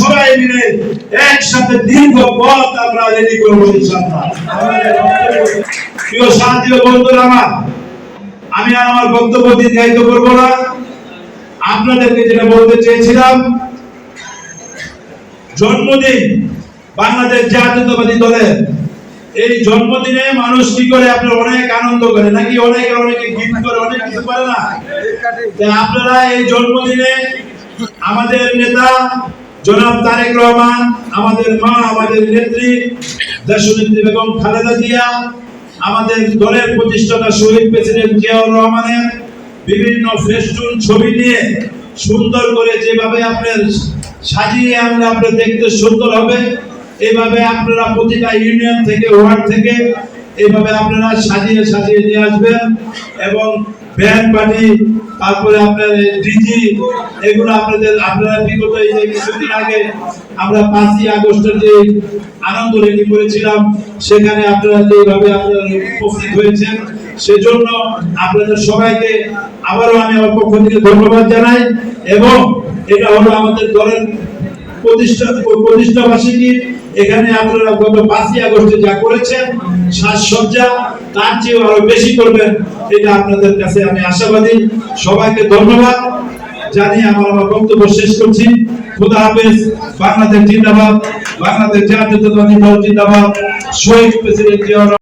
সবাই মিলে একসাথে দীর্ঘ পথ আমরা রেডি ইনশাআল্লাহ। প্রিয় বন্ধুরা আমার, আমি আর আমার বক্তব্য দীর্ঘায়িত না। আপনাদেরকে যেটা বলতে চেয়েছিলাম, জন্মদিন বাংলাদেশ জাতীয়তাবাদী দলের। এই জন্মদিনে মানুষ কি করে অনেক আনন্দ করে, নাকি অনেকে অনেকে গিফট করে, অনেক কিছু করে না? আপনারা এই জন্মদিনে আমাদের নেতা জনাব তারেক রহমান, আমাদের মা, আমাদের নেত্রী, দেশনেত্রী বেগম খালেদা জিয়া, আমাদের দলের প্রতিষ্ঠাতা শহীদ প্রেসিডেন্ট জিয়াউর রহমানের বিভিন্ন ফেস্টুন ছবি নিয়ে সুন্দর করে যেভাবে আপনার সাজিয়ে আমরা আপনার দেখতে সুন্দর হবে, এভাবে আপনারা প্রতিটা ইউনিয়ন থেকে, ওয়ার্ড থেকে এইভাবে আপনারা সাজিয়ে সাজিয়ে নিয়ে আসবেন এবং ব্যান্ড পার্টি, তারপরে আপনার ডিজি, এগুলো আপনাদের, আপনারা বিগত এই যে কিছুদিন আগে আমরা পাঁচই আগস্টের যে আনন্দ রেডি করেছিলাম, সেখানে আপনারা যেভাবে আপনারা উপস্থিত হয়েছেন, সেজন্য আপনাদের সবাইকে আবারও আমি আমার পক্ষ থেকে ধন্যবাদ জানাই এবং এটা হলো আমাদের দলের এখানে আপনারা গত পাঁচই আগস্টে যা করেছেন, সাজসজ্জা, তার চেয়েও আরও বেশি করবেন, এটা আপনাদের কাছে আমি আশাবাদী। সবাইকে ধন্যবাদ। জানিয়ে আমার আমার বক্তব্য শেষ করছি। খুদা হাফেজ, বাংলাদেশ জিন্দাবাদ, বাংলাদেশ দল জিন্দাবাদ, শহীদ প্রেসিডেন্ট